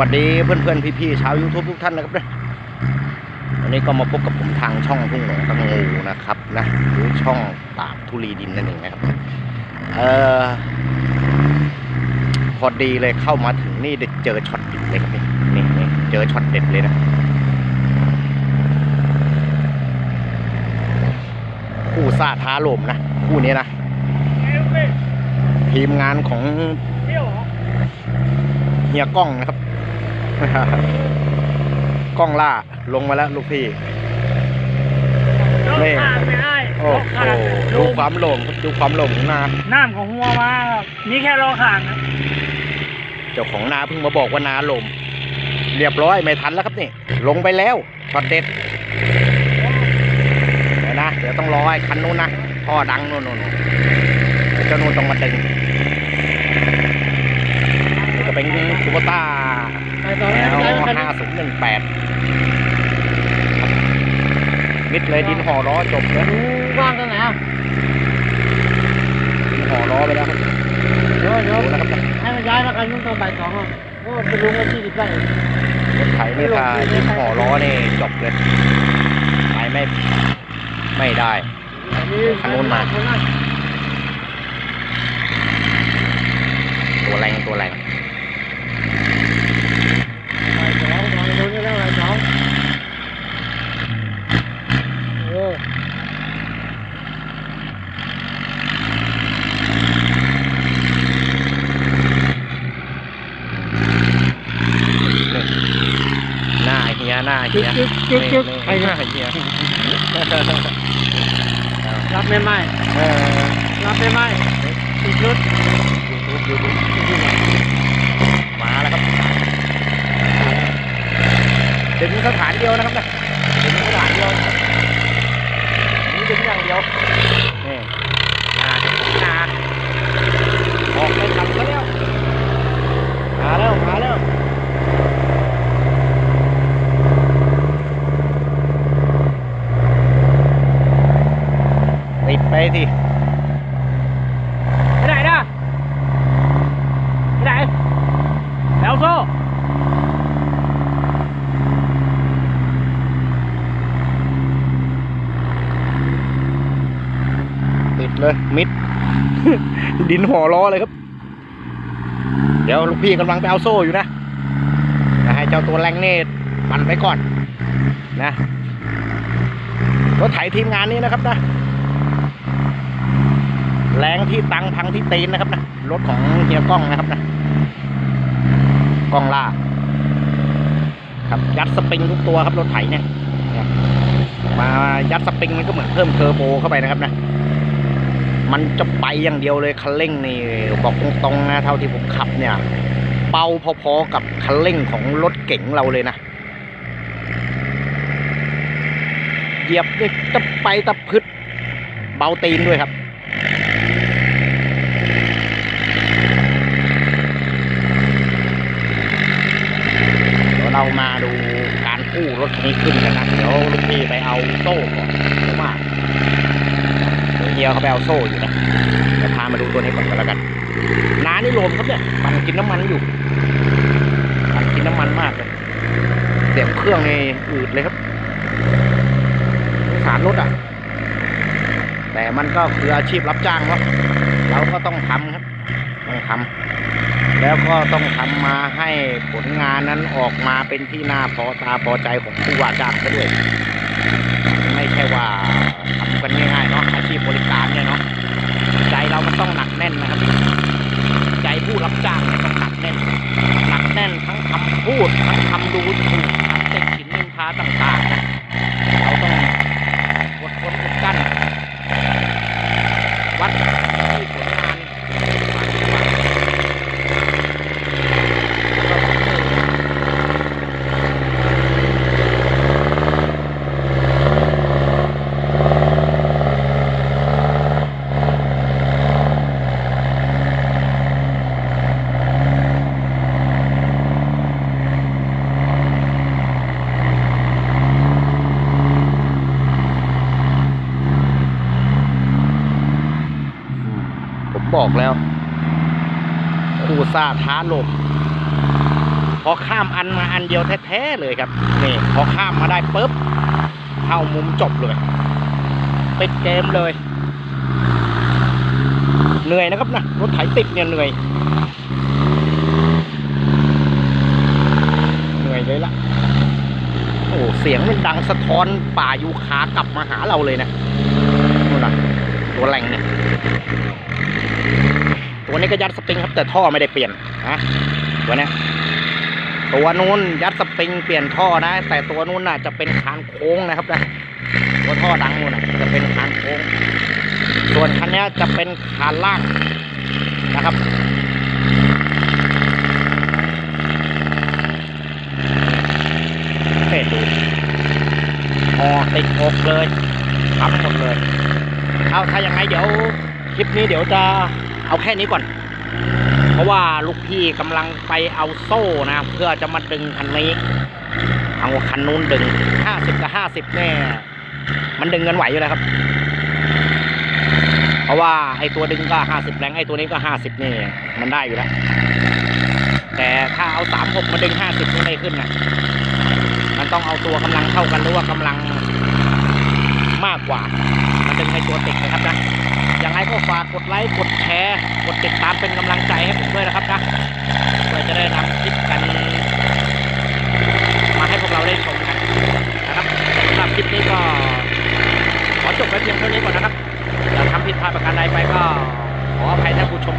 วัสดีเพื่อนๆพี่ๆชาว YouTube ทุกท่านนะครับเนี่ยวันนี้ก็มาพบกับผมทางช่องทุ่งหลงตังงูนะครับนะหรือช่องปาบทุลีดินนั่นเองนะครับเออพอดีเลยเข้ามาถึงนี่ได้เจอช็อตเด็ดเลยครับนี่นี่นี่เจอช็อตเด็ดเลยนะคู่ซาท้าลมนะคู่นี้นะทีมงานของเฮียกล้องนะครับ กล้องล่าลงมาแล้วลูกพี่รถนี่ขาดไม่ได้โอ้รถโหขาดดูความโหลงดูความโหลงของนาน้ำของหัวมามีแค่รอขาดนะเจ้าของนาเพิ่งมาบอกว่านาลม เรียบร้อยไม่ทันแล้วครับนี่ ลงไปแล้วช็อตเด็ดเดี๋ยวนะเดี๋ยวต้องรอไอ้คันนู้นนะท่อดังนู่นนู่นนู่นเดี๋ยวเจ้านู่นต้องมาดึงนี่ก็เป็นคูโบต้าไปต่อ แนแล้ววห้าศูนย์หนึ่งแปดมิดเลยดินห่อล้อจบเลยดูว่างตรงไหนอะดินห่อล้อไปแล้วครับเดี๋ยวเดี๋ยวดูนะครับให้มันย้ายมากันยุ่งตอนบ่ายสองอะโอ้ไปลุงกันที่ดิบได้รถไถนี่ถ้าดินห่อล้อนี่จบเลยไปไม่ไม่ได้คันนู้นมาตัวแรงตัวแรง บ่ายสองบ่ายสองนี่แล้วบ่ายสองโอ้ หน้า เฮียหน้าเฮีจึ๊ยกจึ๊กจึ๊กจึ๊กนี่ไอ้นี่หเนี่น้ายเฮียรับไม่ไหมเออรับไม่ไหมติดรถยูทูบยูทูบมาแล้วครับดึงสถานเดียวนะครับนะดึงสถานเดียวนี่ดึงอย่างเดียวนี่นาจะของนาออกไปทำซะแล้วมาแล้วมาแล้วติดไป สิไปไหนนะไปไหนแถวโซ่ติดเลย มิด ดินห่อล้อเลยครับ เดี๋ยวลูกพี่กำลังไปเอาโซ่อยู่นะนะให้เจ้าตัวแรงเนตปั่นไปก่อนนะรถไถทีมงานนี้นะครับนะ แรงที่ตังพังที่ตีนนะครับนะรถของเฮียกล้องนะครับนะกล้องล่าครับยัดสปริงทุกตัวครับรถไถเนี่ยมายัดสปริงมันก็เหมือนเพิ่มเทอร์โบเข้าไปนะครับนะมันจะไปอย่างเดียวเลยคันเร่งนี่บอกตรงๆนะเท่าที่ผมขับเนี่ย เป่าพอๆกับคันเร่งของรถเก๋งเราเลยนะเหยียบนี่จะไปตะพึดเบาตีนด้วยครับ เรามาดูการกู้รถคันนี้ขึ้นกันนะเดี๋ยวลูกพี่ไปเอาโซ่ก่อนเดี๋ยวมาเดี๋ยเฮียเขาไปเอาโซ่อยู่นะเดี๋ยวพามาดูตัวนี้ก่อนก็แล้วกันน้านี่โลมครับเนี่ยมันกินน้ำมันอยู่มันกินน้ำมันมากเลยเสียงเครื่องนี่อืดเลยครับสารรถอะ แต่มันก็คืออาชีพรับจ้างเนาะเราก็ต้องทำครับต้องทำ แล้วก็ต้องทำมาให้ผลงานนั้นออกมาเป็นที่น่าพอตาพอใจของผู้ว่าจ้างซะด้วย ไม่ใช่ว่าทำกันง่ายๆเนาะอาชีพบริการเนี่ยเนาะใจเรามันต้องหนักแน่นนะครับ ใจผู้รับจ้างต้องหนักแน่น หนักแน่นทั้งคำพูดทั้งคำดูถูกทั้งเต็มขินนินทาต่างๆนะเราต้องอดทนอดกลั้นวัดที่ผลงานวันวัน ผม บอกแล้วคู่ซาท้าลมพอข้ามอันมาอันเดียวแท้ๆเลยครับนี่พอข้ามมาได้ปุ๊บเข้ามุมจบเลยปิดเกมเลย เหนื่อยนะครับนะรถไถติดเนี่ยเหนื่อยเหนื่อยเลยละโอ้เสียงมันดังสะท้อนป่ายูคากลับมาหาเราเลยนะ ตัวแรงเนี่ยตัวนี้ก็ยัดสปริงครับแต่ท่อไม่ได้เปลี่ยนนะตัวเนี้ยตัวนู้นยัดสปริงเปลี่ยนท่อนะ แต่ตัวนู้นน่ะจะเป็นคานโค้งนะครับนะตัวท่อดังนู้นน่ะจะเป็นคานโค้ง ส่วนคันนี้จะเป็นคานล่างนะครับเห็ดูพอติดอกเลยทำหมดเลย เอาถ้าอย่างไงเดี๋ยวคลิปนี้เดี๋ยวจะเอาแค่นี้ก่อน เพราะว่าลูกพี่กำลังไปเอาโซ่นะ เพื่อจะมาดึงคันนี้เอาคันนู้นดึงห้าสิบกับห้าสิบเนี่ยมันดึงกันไหวอยู่แล้วครับ เพราะว่าไอ้ตัวดึงก็ห้าสิบแรงไอ้ตัวนี้ก็ห้าสิบนี่ มันได้อยู่แล้ว แต่ถ้าเอาสามหกมาดึงห้าสิบไม่ขึ้นนะมันต้องเอาตัวกำลังเท่ากันหรือว่ากำลังมากกว่า ตัวติดนะครับนะยังไงก็ฝากกดไลค์กดแชร์กดติดตามเป็นกำลังใจให้ผมด้วยนะครับนะเพื่อจะได้นำคลิปกัน มาให้พวกเราได้ชมกันนะครับสำหรับคลิปนี้ก็ขอจบไว้เพียงเท่านี้ก่อนนะครับอย่าทำผิดพลาดประการใดไปก็ขออภัยท่านผู้ชม